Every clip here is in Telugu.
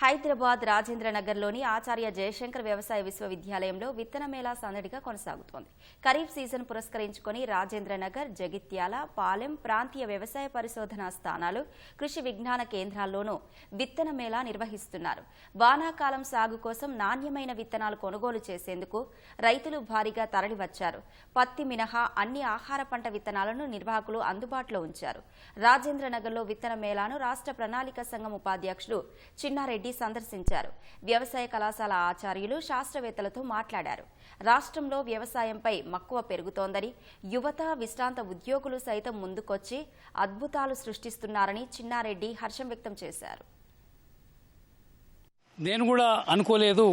హైదరాబాద్ రాజేంద్రనగర్లోని ఆచార్య జయశంకర్ వ్యవసాయ విశ్వవిద్యాలయంలో విత్తన మేళా సందడిగా కొనసాగుతోంది. ఖరీఫ్ సీజన్ పురస్కరించుకొని రాజేంద్రనగర్ జగిత్యాల పాలెం ప్రాంతీయ వ్యవసాయ పరిశోధనా స్థానాలు కృషి విజ్ఞాన కేంద్రాల్లోనూ విత్తన మేళా నిర్వహిస్తున్నారు. వానాకాలం సాగు కోసం నాణ్యమైన విత్తనాలు కొనుగోలు చేసేందుకు రైతులు భారీగా తరలివచ్చారు. పత్తి మినహా అన్ని ఆహార పంట విత్తనాలను నిర్వాహకులు అందుబాటులో ఉంచారు. రాజేంద్రనగర్లో విత్తన మేళాను రాష్ట్ర ప్రణాళిక సంఘం ఉపాధ్యక్షుడు చిన్నారెడ్డి సందర్శించారు. వ్యవసాయ కళాశాల ఆచార్యులు శాస్త్రవేత్తలతో మాట్లాడారు. రాష్ట్రంలో వ్యవసాయంపై మక్కువ పెరుగుతోందని యువత విశ్రాంత ఉద్యోగులు సైతం ముందుకొచ్చి అద్భుతాలు సృష్టిస్తున్నారని చిన్నారెడ్డి హర్షం వ్యక్తం చేశారు. నేను కూడా అనుకోలేదు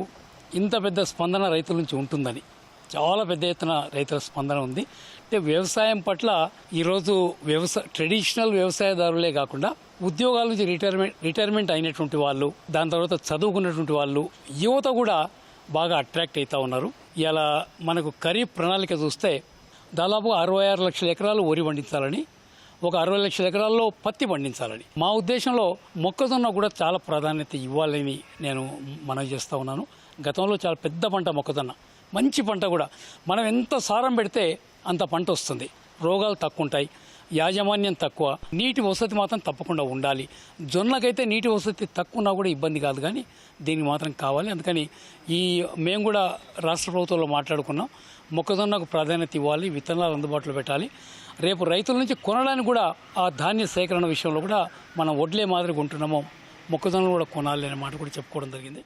ఇంత పెద్ద స్పందన రైతుల నుంచి ఉంటుందని. చాలా పెద్ద ఎత్తున రైతుల స్పందన ఉంది. అంటే వ్యవసాయం పట్ల ఈరోజు వ్యవసాయ ట్రెడిషనల్ వ్యవసాయదారులే కాకుండా ఉద్యోగాల నుంచి రిటైర్మెంట్ రిటైర్మెంట్ అయినటువంటి వాళ్ళు దాని తర్వాత చదువుకున్నటువంటి వాళ్ళు యువత కూడా బాగా అట్రాక్ట్ అవుతా ఉన్నారు. ఇలా మనకు ఖరీఫ్ ప్రణాళిక చూస్తే దాదాపు అరవై ఆరు లక్షల ఎకరాలు వరి పండించాలని ఒక అరవై లక్షల ఎకరాల్లో పత్తి పండించాలని. మా ఉద్దేశంలో మొక్కజొన్న కూడా చాలా ప్రాధాన్యత ఇవ్వాలని నేను మనవి చేస్తూ ఉన్నాను. గతంలో చాలా పెద్ద పంట మొక్కజొన్న. మంచి పంట కూడా. మనం ఎంత సారం పెడితే అంత పంట వస్తుంది. రోగాలు తక్కువ ఉంటాయి యాజమాన్యం తక్కువ. నీటి వసతి మాత్రం తప్పకుండా ఉండాలి. జొన్నకైతే నీటి వసతి తక్కువ ఉన్నా కూడా ఇబ్బంది కాదు కానీ దీనికి మాత్రం కావాలి. అందుకని ఈ మేము కూడా రాష్ట్ర ప్రభుత్వంలో మాట్లాడుకున్నాం. మొక్కజొన్నకు ప్రాధాన్యత ఇవ్వాలి. విత్తనాలు అందుబాటులో పెట్టాలి. రేపు రైతుల నుంచి కొనడానికి కూడా ఆ ధాన్య సేకరణ విషయంలో కూడా మనం వడ్లే మాదిరిగా ఉంటున్నామో. మొక్కజొన్నలు కూడా కొనాలి అనే మాట కూడా చెప్పుకోవడం జరిగింది.